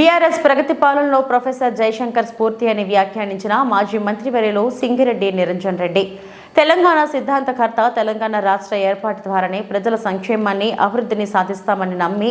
BRS ప్రగతి పాలనలో professor Jayashankar స్ఫూర్తి అని వ్యాఖ్యానించిన మాజీ మంత్రివర్యులు సింగిరెడ్డి నిరంజన్ రెడ్డి. తెలంగాణ సిద్ధాంతకర్త తెలంగాణ రాష్ట్ర ఏర్పాటు ద్వారానే ప్రజల సంక్షేమాన్ని అభివృద్ధిని సాధిస్తామని నమ్మి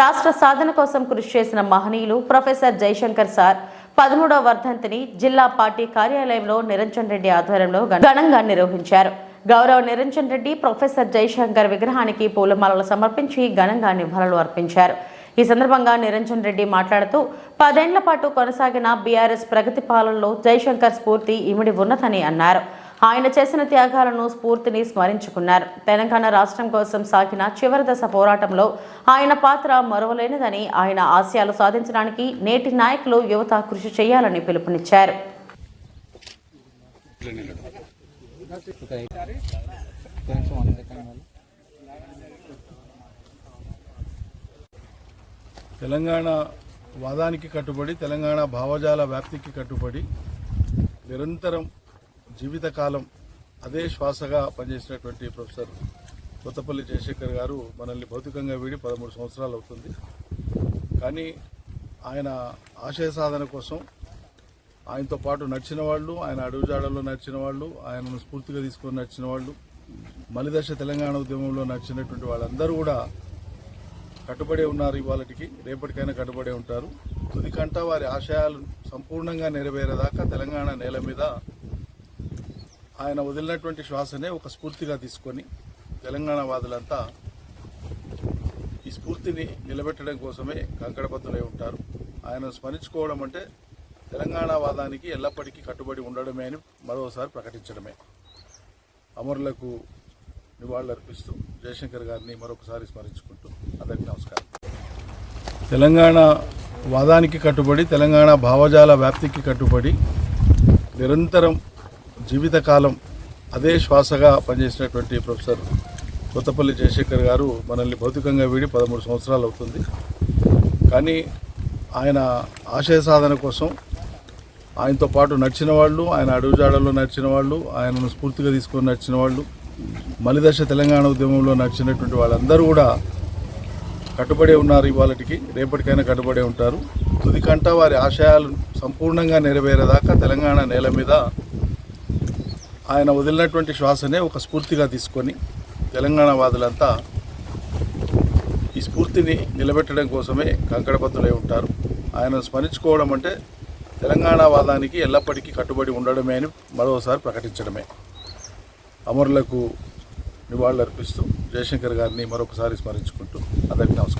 రాష్ట్ర సాధన కోసం కృషి చేసిన మహనీయులు ప్రొఫెసర్ జయశంకర్ సార్. పదమూడవ వర్ధంతిని జిల్లా పార్టీ కార్యాలయంలో నిరంజన్ రెడ్డి ఆధ్వర్యంలో ఘనంగా నిర్వహించారు. గౌరవ నిరంజన్ రెడ్డి ప్రొఫెసర్ జయశంకర్ విగ్రహానికి పూలమాలలు సమర్పించి ఘనంగా నివాళులు అర్పించారు. ఈ సందర్భంగా నిరంజన్ రెడ్డి మాట్లాడుతూ పదేళ్ళ పాటు కొనసాగిన బీఆర్ఎస్ ప్రగతి పాలనలో జయశంకర్ స్ఫూర్తి ఇమిడి ఉన్నదని అన్నారు. ఆయన చేసిన త్యాగాలను స్ఫూర్తిని స్మరించుకున్నారు. తెలంగాణ రాష్ట్రం కోసం సాగిన చివరి దశ పోరాటంలో ఆయన పాత్ర మరువలేనిదని ఆయన ఆశయాలు సాధించడానికి నేటి నాయకులు యువత కృషి చేయాలని పిలుపునిచ్చారు. తెలంగాణ వాదానికి కట్టుబడి తెలంగాణ భావజాల వ్యాప్తికి కట్టుబడి నిరంతరం జీవితకాలం అదే శ్వాసగా పనిచేసినటువంటి ప్రొఫెసర్ కొత్తపల్లి జయశేఖర్ గారు మనల్ని భౌతికంగా వీడి పదమూడు సంవత్సరాలు అవుతుంది. కానీ ఆయన ఆశయ సాధన కోసం ఆయనతో పాటు నడిచిన వాళ్ళు ఆయన అడుగుజాడల్లో నడిచిన వాళ్ళు ఆయనను స్ఫూర్తిగా తీసుకొని నడిచిన వాళ్ళు మలిదశ తెలంగాణ ఉద్యమంలో నడిచినటువంటి వాళ్ళందరూ కూడా కట్టుబడి ఉన్నారు ఇవాళకి రేపటికైనా కట్టుబడి ఉంటారు. తుదికంట వారి ఆశయాలు సంపూర్ణంగా నెరవేరేదాకా తెలంగాణ నేల మీద ఆయన వదిలినటువంటి శ్వాసనే ఒక స్ఫూర్తిగా తీసుకొని తెలంగాణ వాదులంతా ఈ స్ఫూర్తిని నిలబెట్టడం కోసమే కంకడబద్ధులై ఉంటారు. ఆయన స్మరించుకోవడం అంటే తెలంగాణ వాదానికి ఎల్లప్పటికీ కట్టుబడి ఉండడమే అని మరోసారి ప్రకటించడమే. అమరులకు నివాళులర్పిస్తూ జయశంకర్ గారిని మరొకసారి స్మరించుకుంటూ అందరికీ నమస్కారం. తెలంగాణ వాదానికి కట్టుబడి తెలంగాణ భావజాల వ్యాప్తికి కట్టుబడి నిరంతరం జీవితకాలం అదే శ్వాసగా పనిచేసినటువంటి ప్రొఫెసర్ కొత్తపల్లి జయశంకర్ గారు మనల్ని భౌతికంగా వీడి పదమూడు సంవత్సరాలు అవుతుంది. కానీ ఆయన ఆశయ సాధన కోసం ఆయనతో పాటు నడిచిన వాళ్ళు ఆయన అడుగుజాడల్లో నడిచిన వాళ్ళు ఆయనను స్ఫూర్తిగా తీసుకొని నడిచిన వాళ్ళు మలిదశ తెలంగాణ ఉద్యమంలో నడిచినటువంటి వాళ్ళందరూ కూడా కట్టుబడి ఉన్నారు ఇవాళకి రేపటికైనా కట్టుబడి ఉంటారు. తుదికంట వారి ఆశయాలు సంపూర్ణంగా నెరవేరేదాకా తెలంగాణ నేల మీద ఆయన వదిలినటువంటి శ్వాసనే ఒక స్ఫూర్తిగా తీసుకొని తెలంగాణ వాదులంతా ఈ స్ఫూర్తిని నిలబెట్టడం కోసమే కంకడబద్ధులై ఉంటారు. ఆయన స్మరించుకోవడం అంటే తెలంగాణ వాదానికి ఎల్లప్పటికీ కట్టుబడి ఉండడమే అని మరోసారి ప్రకటించడమే. అమరులకు నివాళులర్పిస్తూ జయశంకర్ గారిని మరొకసారి స్మరించుకుంటూ అందరికీ నమస్కారం.